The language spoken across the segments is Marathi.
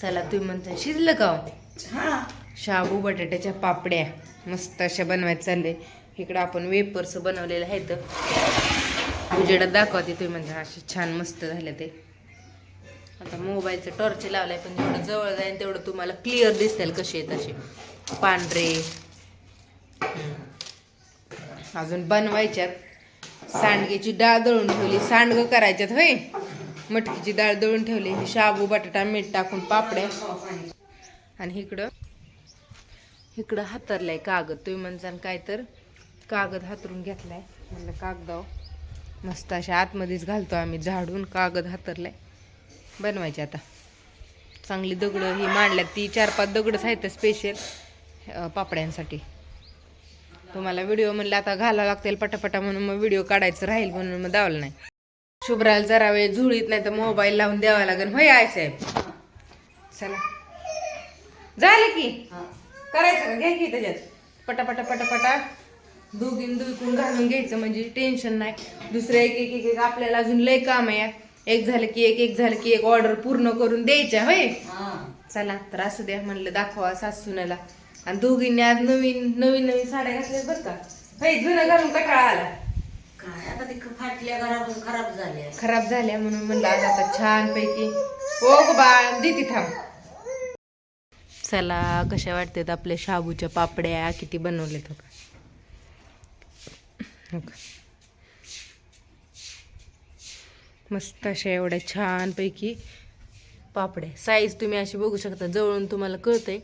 चला तुम्ही म्हणता शिजलं का हो? शाबू बटाट्याच्या पापड्या मस्त अशा बनवायचं चालले. इकडं आपण वेपर्स बनवलेले आहेत. उजेडात दाखवते तुम्ही म्हणता असे छान मस्त झाले ते. आता मोबाईलचं टॉर्च लावलाय पण जेवढं जवळ जाईल तेवढं तुम्हाला क्लिअर दिसतील कसे आहेत असे. पांढरे. अजून बनवायच्यात. सांडगेची डाळ दळून ठेवली. सांडगं करायच्यात होय? मटकीची डाळ दळून ठेवली. ही शाबू बटाटा मीठ टाकून पापड्या. आणि इकडं इकडं हातरलाय कागद. तुम्ही म्हणसान काय तर कागद हातरून घेतलाय. म्हणलं कागदाव मस्त अशा आतमध्येच घालतो आम्ही झाडून. कागद हातरलाय. बनवायचे आता. चांगली दगडं ही मांडल्यात. ती चार पाच दगडच आहेत स्पेशल पापड्यांसाठी. तुम्हाला व्हिडिओ म्हणलं आता घालावं लागतील पटापटा म्हणून मग व्हिडिओ काढायचं राहील म्हणून मग दावलं नाही. शुभ्राला जरा वेळ झुळीत नाही तर मोबाईल लावून द्यावा लागेल. होय आय साहेब? चला. झालं की? करायचं का? घ्या की त्याच्यात पटापटा पटापटा. दोघीन दुखून घालून घ्यायचं म्हणजे टेन्शन नाही. दुसरं एक एक एक आपल्याला अजून लय काम आहे. एक झालं की एक एक झालं की एक ऑर्डर पूर्ण करून द्यायच्या होय? चला तर असू द्या म्हणलं दाखवा सासूनाला. आणि दोघींनी आज नवीन नवीन नवीन साड्या घातल्यात बरं का? होय जुनं घालून कटाळा आला. आता ते फाटल्या खराब झाल्या खराब झाल्या म्हणून म्हणलं आज आता छान पैकी हो ग बाळ दिती थांब. चला कशा वाटतात आपल्या शाबूच्या पापड्या? किती बनवलेत हो का? मस्त अशा एवढ्या छान पैकी पापड्या. साईज तुम्ही अशी बघू शकता जवळून तुम्हाला कळतंय.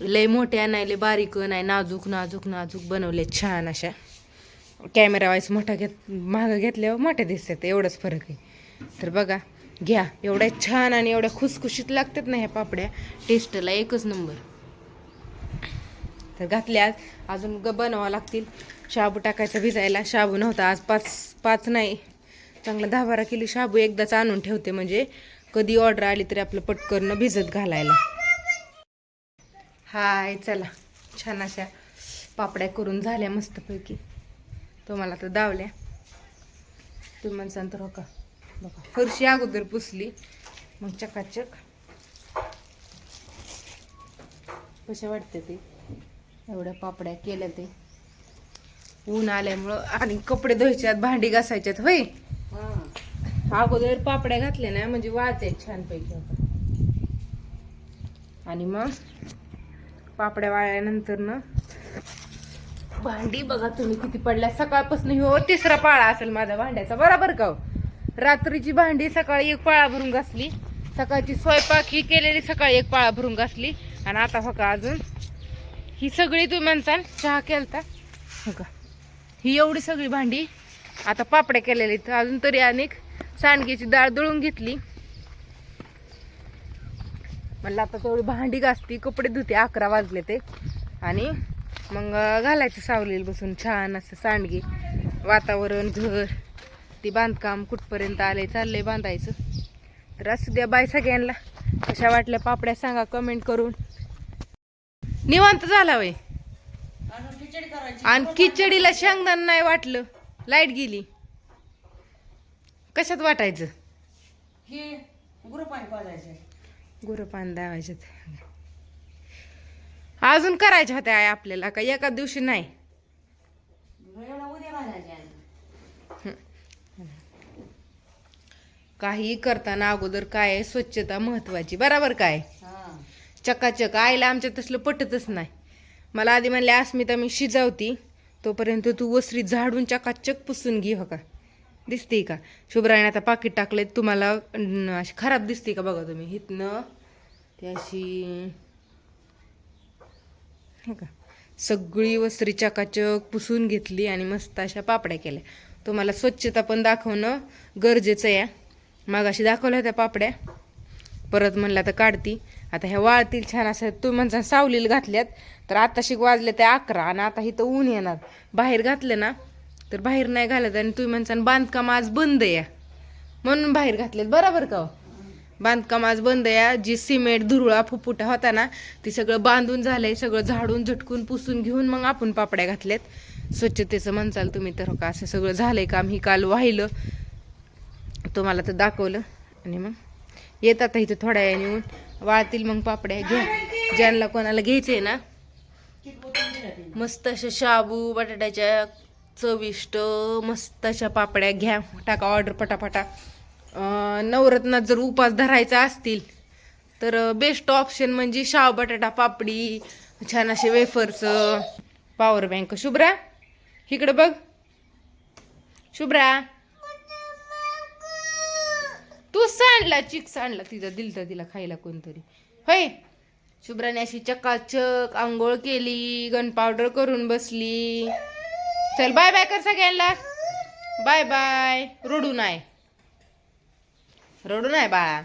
लय मोठ्या नाही लय बारीक नाही नाजूक नाजूक नाजूक बनवले छान अशा. कॅमेरा वाईस मोठा घेत महाग घेतल्यावर मोठ्या दिसतात एवढंच फरक आहे. तर बघा घ्या. एवढ्या छान आणि एवढ्या खुसखुशीत लागतात ना ह्या पापड्या. टेस्टला एकच नंबर. तर घातल्या अजून ग बनवावं लागतील. शाबू टाकायचा भिजायला. शाबू नव्हता आज. पाच पाच नाही. चांगला दहा बारा किलो शाबू एकदाच आणून ठेवते म्हणजे कधी ऑर्डर आली तरी आपलं पटकन भिजत घालायला. हाय चला. छान अशा पापड्या करून झाल्या मस्तपैकी. तुम्हाला तर दावल्या. तुम्ही म्हणसान तर हो का? बघा फरशी अगोदर पुसली मग चकाचक. कशा वाटते ते? एवढ्या पापड्या केल्या ते. ऊन आल्यामुळं आणि कपडे धुवायच्यात भांडी घासायच्यात होय? अगोदर पापड्या घातल्या ना म्हणजे वाळतात छानपैकी. आणि मग पापड्या वाळल्यानंतर ना भांडी बघा तुम्ही किती पडल्या. सकाळपासून हो तिसरा पाळा असेल माझा भांड्याचा. बरोबर का हो? रात्रीची भांडी सकाळी एक पाळा भरून घासली. सकाळची स्वयंपाक ही केलेली सकाळी एक पाळा भरून घासली. आणि आता हो का अजून? ही सगळी तुम्ही म्हणसाल चहा केलता? हो का? ही एवढी सगळी भांडी आता पापड्या केलेली तर अजून तरी अनेक. सांडगेची डाळ दळून घेतली. म्हणलं आता तेवढी भांडी घासती कपडे धुते अकरा वाजले ते. आणि मग घालायचं सावलीला बसून छान असं सांडगे वातावरण घर ती बांधकाम कुठपर्यंत आले चाललंय बांधायचं. तर असू द्या बाय सगळ्यांना. कशा वाटल्या पापड्या सांगा कमेंट करून. निवांत झाला वय. आणि खिचडीला शेंगदाण नाही वाटलं. लाइट गेली. कशात वाटायचं? हे गुरु पाणी अजून करायच्या होत्या आई आपल्याला का? एका दिवशी नाही. काही करताना अगोदर काय आहे, स्वच्छता महत्वाची. बराबर काय? चकाचक. आईला आमच्या तसलं पटतच नाही. मला आधी म्हणले अस्मिता मी शिजावती. तोपर्यंत तू वसरी झाडून चकाचक पुसून घे हो का? दिसते का? शुभ्राने आता पाकिट टाकले तुम्हाला अशी खराब दिसते का बघा तुम्ही? हिथनं ती अशी हो का? सगळी वस्त्री चकाचक पुसून घेतली आणि मस्त अशा पापड्या केल्या. तुम्हाला स्वच्छता पण दाखवणं गरजेचं आहे. मागाशी दाखवल्या होत्या पापड्या. परत म्हणलं तर काढती. आता ह्या वाळतील छान असं तुम्ही म्हणता सावलीला घातल्यात तर आता शिक वाजले ते अकरा आणि आता इथं ऊन येणार. बाहेर घातलं ना तर बाहेर नाही घालत आणि तुम्ही म्हणसान बांधकाम आज बंद या म्हणून बाहेर घातलेत. बरोबर का हो? बांधकाम आज बंद या जी सिमेंट धुरळा फुफुटा होता ना ती सगळं बांधून झालंय सगळं झाडून झटकून पुसून घेऊन मग आपण पापड्या घातल्यात. स्वच्छतेचं म्हणचाल तुम्ही तर हो का? असं सगळं झालंय काम. ही काल वाहिलं. तुम्हाला तर दाखवलं. आणि मग येतात इथं थोड्या वेळाने येऊन. वाळतील मग पापड्या घ्या. ज्यांना कोणाला घ्यायचंय ना मस्त अशा शाबू बटाट्याच्या चविष्ट मस्त अशा पापड्या घ्या. टाका ऑर्डर पटापटा. नवरत्नात जर उपास धरायचा असतील तर बेस्ट ऑप्शन म्हणजे शाव बटाटा पापडी छान असे वेफर्स पॉवर बँक शुभ्रा इकडं बघ. शुभ्रा. तू सांडला चिक्स आणला तिचा दिलता तिला खायला कोणतरी. होय. शुभ्राने अशी चकाचक आंघोळ केली गन पावडर करून बसली. चल बाय बाय कर सगळ्यांना. बाय बाय रडू नाही रडू नाही बाळा.